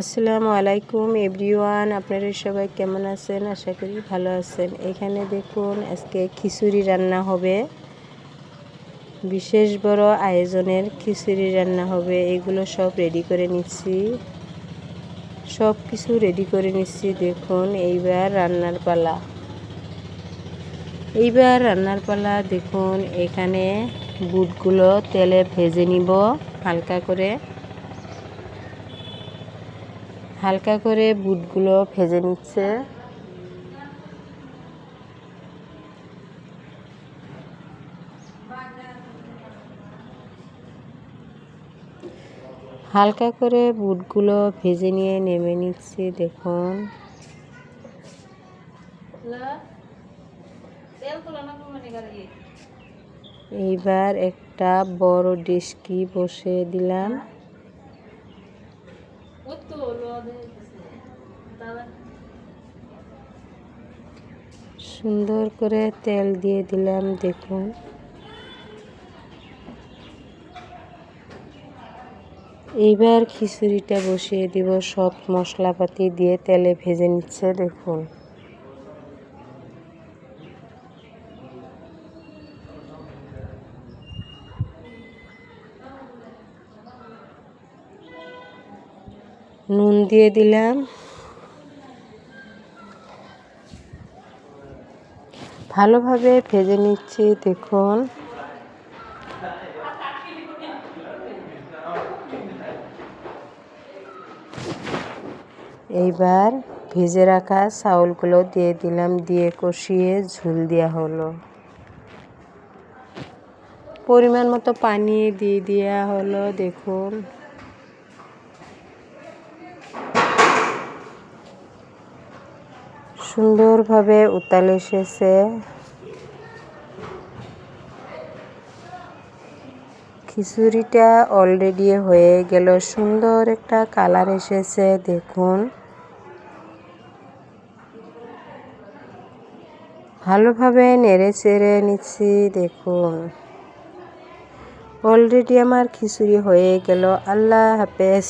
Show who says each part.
Speaker 1: আসসালামু আলাইকুম, এভরিওয়ান, আপনারা সবাই কেমন আছেন? আশা করি ভালো আছেন। এখানে দেখুন, আজকে খিচুড়ি রান্না হবে। বিশেষ বড় আয়োজনের খিচুড়ি রান্না হবে। এগুলো সব রেডি করে নিচ্ছি। সব কিছু রেডি করে নিচ্ছি, দেখুন, এইবার রান্নার পালা। এইবার রান্নার পালা, দেখুন, এখানে বুটগুলো তেলে ভেজে নিব হালকা করে। হালকা করে বুটগুলো ভেজে নিচ্ছে। হালকা করে বুটগুলো ভেজে নিয়ে নেমে নিচ্ছি, দেখুন। এইবার একটা বড় ডিস্কি বসে দিলাম? সুন্দর করে তেল দিয়ে দিলাম, দেখুন। এইবার খিচুড়িটা বসিয়ে দিব, সব মশলাপাতি দিয়ে তেলে ভেজে নিচ্ছে, দেখুন। নুন দিয়ে দিলাম। ভালোভাবে ভেজে নিচ্ছি, দেখুন। এইবার ভেজে রাখা চাউলগুলো দিয়ে দিলাম, দিয়ে কষিয়ে ঝুল দেওয়া হলো। পরিমাণ মতো পানি দিয়ে দেওয়া হলো, দেখুন। সুন্দরভাবে উতাল এসেছে। খিচুড়িটা অলরেডি হয়ে গেল। সুন্দর একটা কালার এসেছে, দেখুন। ভালোভাবে নেড়ে চেড়ে নিচ্ছি, দেখুন। অলরেডি আমার খিচুড়ি হয়ে গেল। আল্লাহ হাফেজ।